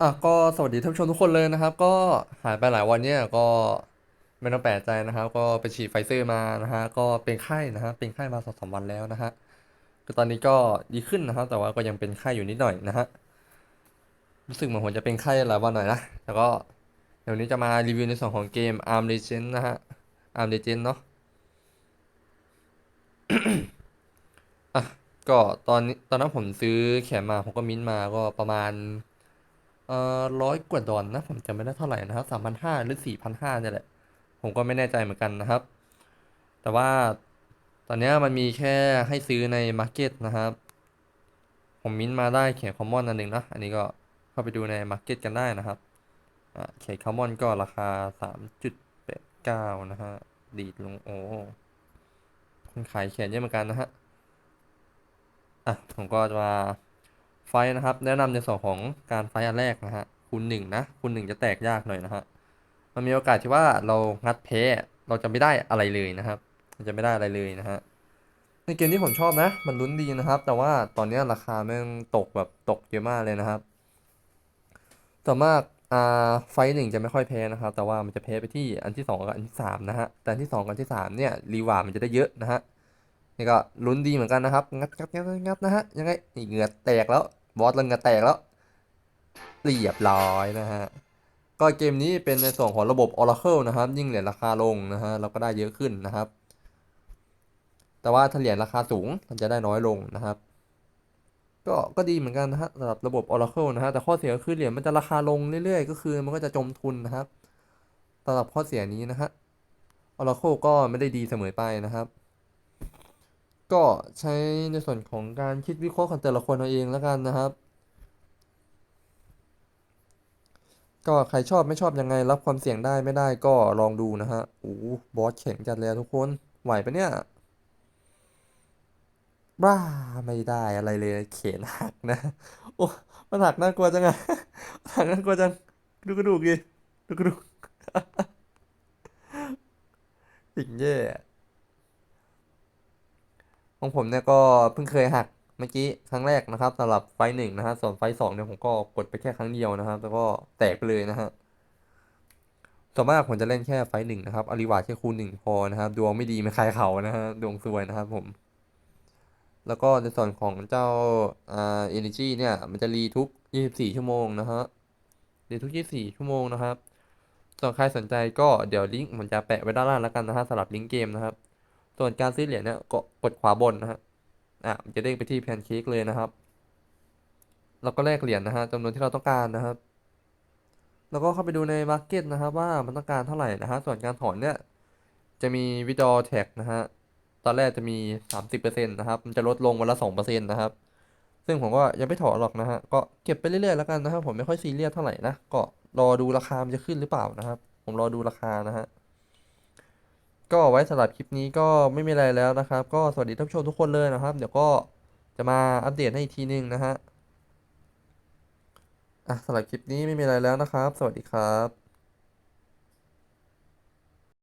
อะก็สวัสดีท่านผู้ชมทุกคนเลยนะครับ ก็หายไปหลายวันเนี่ยก็ไม่ต้องแปลกใจนะครับ ก็ไปฉีดไฟเซอร์มานะฮะก็เป็นไข้นะฮะเป็นไข้มาสองสามวันแล้วนะฮะคือตอนนี้ก็ดีขึ้นนะครับ แต่ว่าก็ยังเป็นไข้อยู่นิดหน่อยนะฮะรู้สึกเหมือนผมจะเป็นไข้หลายวันหน่อยนะแต่ก็เดี๋ยวนี้จะมารีวิวในส่วนของเกม Arm Legend นะฮะ Arm Legend เนาะอะก็ตอนนี้ตอนนั้นผมซื้อแขนมาผมก็มิ้นมาก็ประมาณ เอ่อร้อยกว่าดอลนะ ผมจำไม่ได้เท่าไหร่นะครับสามพันห้าหรือสี่พันห้าเนี่ยแหละ ผมก็ไม่แน่ใจเหมือนกันนะครับ แต่ว่าตอนนี้มันมีแค่ให้ซื้อในมาร์เก็ตนะครับ ผมมิ้นท์มาได้เขียนคอมมอนอันหนึ่งนะ อันนี้ก็เข้าไปดูในมาร์เก็ตกันได้นะครับเขียนคอมมอนก็ราคาสามจุดแปดเก้านะฮะ ดีดลงโอ้คนขายเขียนเยอะเหมือนกันนะฮะ อะ ผมก็จะมา ไฟนะครับ แนะนำในส่วนของการไฟอันแรกนะฮะคูณหนึ่งนะคูณหนึ่งจะแตกยากหน่อยนะฮะมันมีโอกาสที่ว่าเรางัดแพ้เราจะไม่ได้อะไรเลยนะครับจะไม่ได้อะไรเลยนะฮะในเกมที่ผมชอบนะ มันลุ้นดีนะครับ แต่ว่าตอนนี้ราคาแม่งตกแบบตกเยอะมากเลยนะครับส่วนมากอ่าไฟหนึ่งจะไม่ค่อยแพ้นะครับ แต่ว่ามันจะแพ้ไปที่อันที่สองกับอันที่สามนะฮะแต่อันที่สองกับอันที่สามเนี่ยรีวาร์มันจะได้เยอะนะฮะ นี่ก็ลุ้นดีเหมือนกันนะครับ งัดงัดงัดงัดนะฮะ ยังไงนี่เหงื่อแตกแล้ว บอสเริ่มเหงื่อแตกแล้ว เรียบร้อยนะฮะ ก็เกมนี้เป็นในส่วนของระบบ Oracle นะครับ ยิ่งเหรียญราคาลงนะฮะ เราก็ได้เยอะขึ้นนะครับ แต่ว่าถ้าเหรียญราคาสูงมันจะได้น้อยลงนะครับ ก็ ก็ดีเหมือนกันนะฮะสำหรับระบบ Oracle นะฮะ แต่ข้อเสียก็คือเหรียญมันจะราคาลงเรื่อยๆ ก็คือมันก็จะจมทุนนะครับสำหรับข้อเสียนี้นะฮะ Oracle ก็ไม่ได้ดีเสมอไปนะครับ ก็ใช้ในส่วนของการคิดวิเคราะห์ของแต่ละคนเอาเองแล้วกันนะครับ ก็ใครชอบไม่ชอบยังไง รับความเสี่ยงได้ไม่ได้ก็ลองดูนะฮะโอ้บอสแข็งจัดเลยอะทุกคนไหวปะเนี่ยบ้าไม่ได้อะไรเลยเขนหักนะโอ้มันหักน่ากลัวจังอะหักน่ากลัวจังดูกระดูกดิดูกระดูกสิ่งแย่ ของผมเนี่ยก็เพิ่งเคยหักเมื่อกี้ครั้งแรกนะครับสำหรับไฟหนึ่งนะฮะส่วนไฟสองเนี่ยผมก็กดไปแค่ครั้งเดียวนะครับ แล้วก็แตกไปเลยนะฮะส่วนมากผมจะเล่นแค่ไฟหนึ่งนะครับอาริวาแค่คูณหนึ่งพอนะครับ ดวงไม่ดีไม่ใครเขานะฮะดวงซวยนะครับผม แล้วก็ในส่วนของเจ้าอ่าเอเนจีเนี่ย มันจะรีทุก 24 ชั่วโมงนะฮะรีทุก 24 ชั่วโมงนะครับส่วนใครสนใจก็เดี๋ยวลิงก์ผมจะแปะไว้ด้านล่างแล้วกันนะฮะสำหรับลิงก์เกมนะครับ ส่วนการซื้อเหรียญเนี่ยก็กดขวาบนนะฮะอะมันจะเด้งไปที่แพนเค้กเลยนะครับแล้วก็แลกเหรียญนะฮะจำนวนที่เราต้องการนะครับแล้วก็เข้าไปดูในมาร์เก็ตนะครับว่ามันต้องการเท่าไหร่นะฮะส่วนการถอนเนี่ยจะมีวิดอ w แท็กนะฮะตอนแรกจะมี 30%นะครับมันจะลดลงวันละ2%นะครับซึ่งผมก็ยังไม่ถอนหรอกนะฮะก็เก็บไปเรื่อยๆแล้วกันนะครับผมไม่ค่อยซีเรียสเท่าไหร่นะก็รอดูราคามันจะขึ้นหรือเปล่านะครับ ผมรอดูราคานะฮะ ก็ไว้สำหรับคลิปนี้ก็ไม่มีอะไรแล้วนะครับ ก็สวัสดีท่านผู้ชมทุกคนเลยนะครับ เดี๋ยวก็จะมาอัปเดตให้อีกทีนึงนะฮะอะสำหรับคลิปนี้ไม่มีอะไรแล้วนะครับ สวัสดีครับ